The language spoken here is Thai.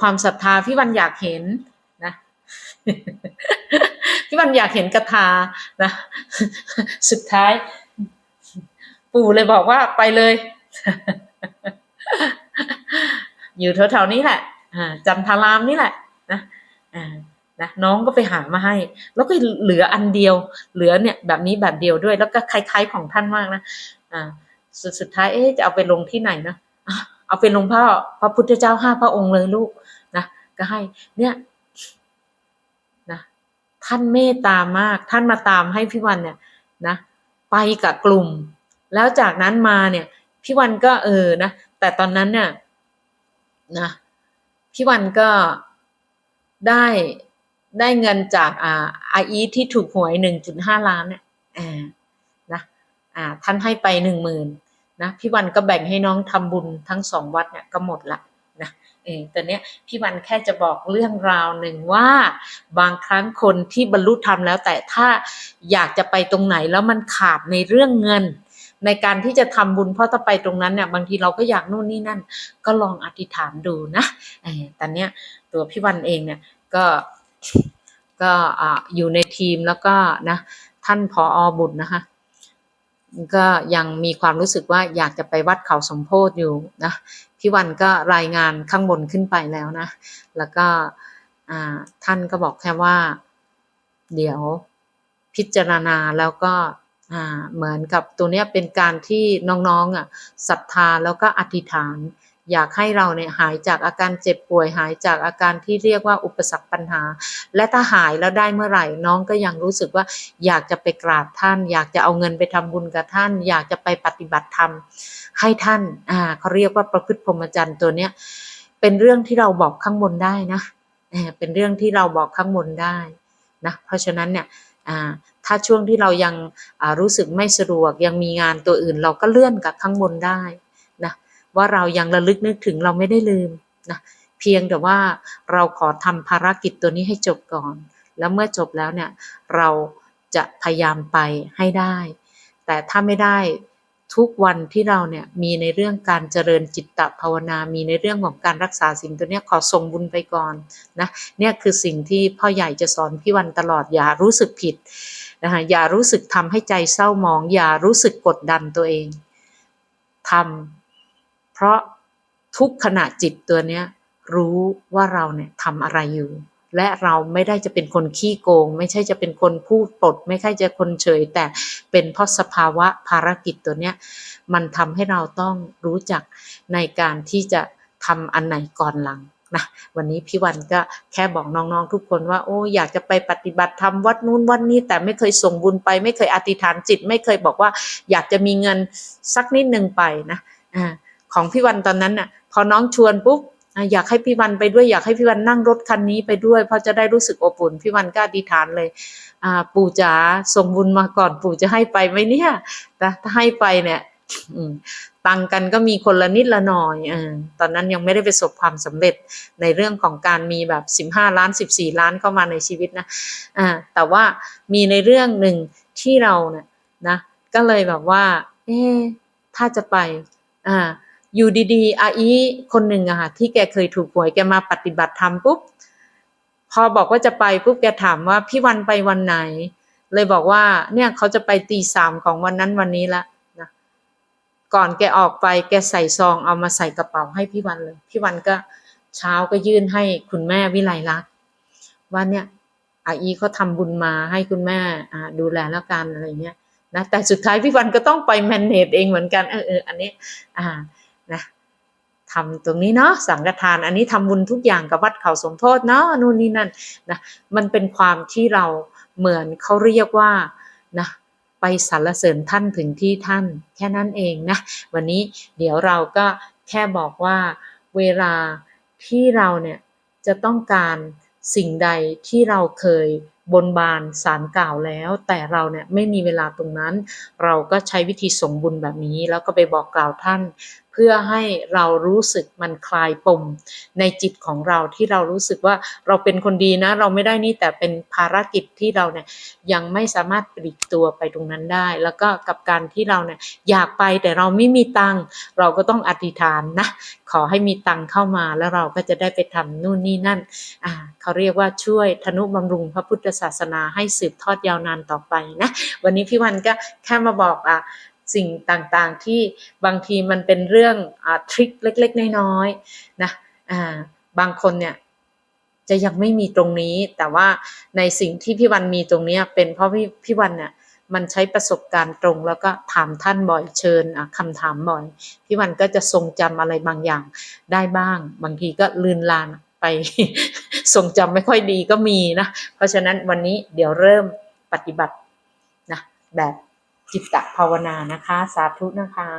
ความศรัทธาพี่วันอยากเห็นนะพี่วันอยากเห็นกระทานะสุดท้าย ปู่เลยบอกว่าไปเลย อยู่แถวๆนี้แหละจันทารามนี่แหละนะนะน้องก็ไปหามาให้ แล้วก็เหลืออันเดียว เหลือเนี่ยแบบนี้แบบเดียวด้วย แล้วก็คล้ายๆของท่านมากนะอ่าสุดสุดท้ายเอ๊ะจะเอาไปลงที่ไหนนะ เอาไปลงพระพระพุทธเจ้าห้าพระองค์เลยลูกนะก็ให้ เนี่ยนะท่านเมตตามาก ท่านมาตามให้พี่วันเนี่ยนะไปกับกลุ่ม แล้วจากนั้นมาเนี่ย พี่วันก็เออนะแต่ตอนนั้นเนี่ยนะพี่วันก็ได้ได้เงินจากอ่าไออีที่ถูกหวยหนึ่งจุดห้าล้านเนี่ยอ่านะอ่าท่านให้ไปหนึ่งหมื่น นะพี่วันก็แบ่งให้น้องทำบุญทั้งสองวัดเนี่ยก็หมดละนะเออแต่เนี้ยพี่วันแค่จะบอกเรื่องราวหนึ่งว่า บางครั้งคนที่บรรลุธรรมแล้ว แต่ถ้าอยากจะไปตรงไหนแล้วมันขาดในเรื่องเงิน ในการที่จะทำบุญเพราะถ้าไปตรงนั้นเนี่ยบางทีเราก็อยากนู่นนี่นั่น ก็ลองอธิษฐานดูนะเออแต่เนี้ยตัวพี่วันเองเนี่ยก็ก็อ่าอยู่ในทีมแล้วก็นะท่านผออบุตรนะคะ ก็ยังมีความรู้สึกว่าอยากจะไปวัดเขาสมโพธิอยู่นะพี่วันก็รายงานข้างบนขึ้นไปแล้วนะ แล้วก็ท่านก็บอกแค่ว่า เดี๋ยวพิจารณาแล้วก็เหมือนกับตัวเนี้ยเป็นการที่น้องๆอะศรัทธาแล้วก็อธิษฐาน อยากให้เราเนี่ยหายจากอาการเจ็บป่วยหายจากอาการที่เรียกว่าอุปสรรคปัญหา และถ้าหายแล้วได้เมื่อไหร่น้องก็ยังรู้สึกว่าอยากจะไปกราบท่าน อยากจะเอาเงินไปทำบุญกับท่าน อยากจะไปปฏิบัติธรรมให้ท่านอ่าเขาเรียกว่าประพฤติพรหมจรรย์ตัวเนี้ยเป็นเรื่องที่เราบอกข้างบนได้นะเป็นเรื่องที่เราบอกข้างบนได้นะเพราะฉะนั้นเนี่ยอ่าถ้าช่วงที่เรายังรู้สึกไม่สะดวกยังมีงานตัวอื่น เราก็เลื่อนกับข้างบนได้ ว่าเรายังระลึกนึกถึงเราไม่ได้ลืมนะเพียงแต่ว่าเราขอทำภารกิจตัวนี้ให้จบก่อน แล้วเมื่อจบแล้วเนี่ยเราจะพยายามไปให้ได้ แต่ถ้าไม่ได้ทุกวันที่เราเนี่ยมีในเรื่องการเจริญจิตตภาวนา มีในเรื่องของการรักษาสิ่งตัวเนี้ยขอส่งบุญไปก่อนนะเนี่ยคือสิ่งที่พ่อใหญ่จะสอนพี่วันตลอดอย่ารู้สึกผิดนะคะอย่ารู้สึกทำให้ใจเศร้าหมอง อย่ารู้สึกกดดันตัวเองทำ เพราะทุกขณะจิตตัวเนี้ยรู้ว่าเราเนี่ยทำอะไรอยู่ และเราไม่ได้จะเป็นคนขี้โกง ไม่ใช่จะเป็นคนพูดปด ไม่ใช่จะคนเฉย แต่เป็นเพราะสภาวะภารกิจตัวเนี้ยมันทำให้เราต้องรู้จักในการที่จะทำอันไหนก่อนหลังนะวันนี้พี่วันก็แค่บอกน้องๆทุกคนว่า โอ้อยากจะไปปฏิบัติธรรมวัดนู้นวัดนี้ แต่ไม่เคยส่งบุญไป ไม่เคยอธิษฐานจิต ไม่เคยบอกว่า อยากจะมีเงินสักนิดหนึ่งไปนะอ่า ของพี่วันตอนนั้นน่ะ พอน้องชวนปุ๊บอยากให้พี่วันไปด้วยอยากให้พี่วันนั่งรถคันนี้ไปด้วยเพราะจะได้รู้สึกอบอุ่นพี่วันก็อธิษฐานเลยปู่จ๋าส่งบุญมาก่อนปู่จะให้ไปไหมเนี่ยนะถ้าให้ไปเนี่ยตังกันก็มีคนละนิดละหน่อยอตอนนั้นยังไม่ได้ประสบความสำเร็จในเรื่องของการมีแบบสิบห้าล้านสิบสี่ล้านเข้ามาในชีวิตนะอ่าแต่ว่ามีในเรื่องหนึ่งที่เราเนี่ยนะ ก็เลยแบบว่า เอ๊ถ้าจะไป อ่า อยู่ดีๆอาอีคนหนึ่งอะค่ะที่แกเคยถูกหวยแกมาปฏิบัติธรรมปุ๊บพอบอกว่าจะไปปุ๊บแกถามว่าพี่วันไปวันไหน เลยบอกว่าเนี่ยเขาจะไปตีสามของวันนั้นวันนี้ละนะก่อนแกออกไปแกใส่ซองเอามาใส่กระเป๋าให้พี่วันเลย พี่วันก็เช้าก็ยื่นให้คุณแม่วิไลลักว่าเนี่ยอาอีเขาทำบุญมาให้คุณแม่อดูแลแล้วกันอะไรเงี้ยนะแต่สุดท้ายพี่วันก็ต้องไปแมนเนจเองเหมือนกันเออเอออันนี้อ่า นะทำตรงนี้เนาะสังฆทานอันนี้ทำบุญทุกอย่างกับวัดเขาสมโพธิเนาะนู่นนี่นั่นนะมันเป็นความที่เราเหมือนเขาเรียกว่านะไปสรรเสริญท่านถึงที่ท่าน แค่นั้นเองนะวันนี้เดี๋ยวเราก็แค่บอกว่าเวลาที่เราเนี่ยจะต้องการสิ่งใดที่เราเคย บนบานสารกล่าวแล้ว แต่เราเนี่ยไม่มีเวลาตรงนั้น เราก็ใช้วิธีส่งบุญแบบนี้ แล้วก็ไปบอกกล่าวท่าน เพื่อให้เรารู้สึกมันคลายปมในจิตของเราที่เรารู้สึกว่าเราเป็นคนดีนะ เราไม่ได้นี่แต่เป็นภารกิจที่เราเนี่ยยังไม่สามารถปลีกตัวไปตรงนั้นได้ แล้วก็กับการที่เราเนี่ยอยากไปแต่เราไม่มีตังเราก็ต้องอธิษฐานนะขอให้มีตังเข้ามาแล้วเราก็จะได้ไปทำนู่นนี่นั่นอ่าเขาเรียกว่าช่วยธนุบำรุงพระพุทธศาสนาให้สืบทอดยาวนานต่อไปนะ วันนี้พี่วันก็แค่มาบอกอะสิ่งต่างๆที่บางทีมันเป็นเรื่องอทริคเล็ก ๆ น้อยๆนะบางคนเนี่ยจะยังไม่มีตรงนี้ แต่ว่าในสิ่งที่พี่วันมีตรงเนี้ยเป็นเพราะพี่พี่วันเนี่ยมันใช้ประสบการณ์ตรงแล้วก็ถามท่านบ่อยเชิญคำถามบ่อย พี่วันก็จะทรงจำอะไรบางอย่างได้บ้าง บางทีก็ลืนลานไป ทรงจำไม่ค่อยดีก็มีนะ เพราะฉะนั้นวันนี้เดี๋ยวเริ่มปฏิบัตินะแบบจิตตภาวนานะคะ สาธุนะคะ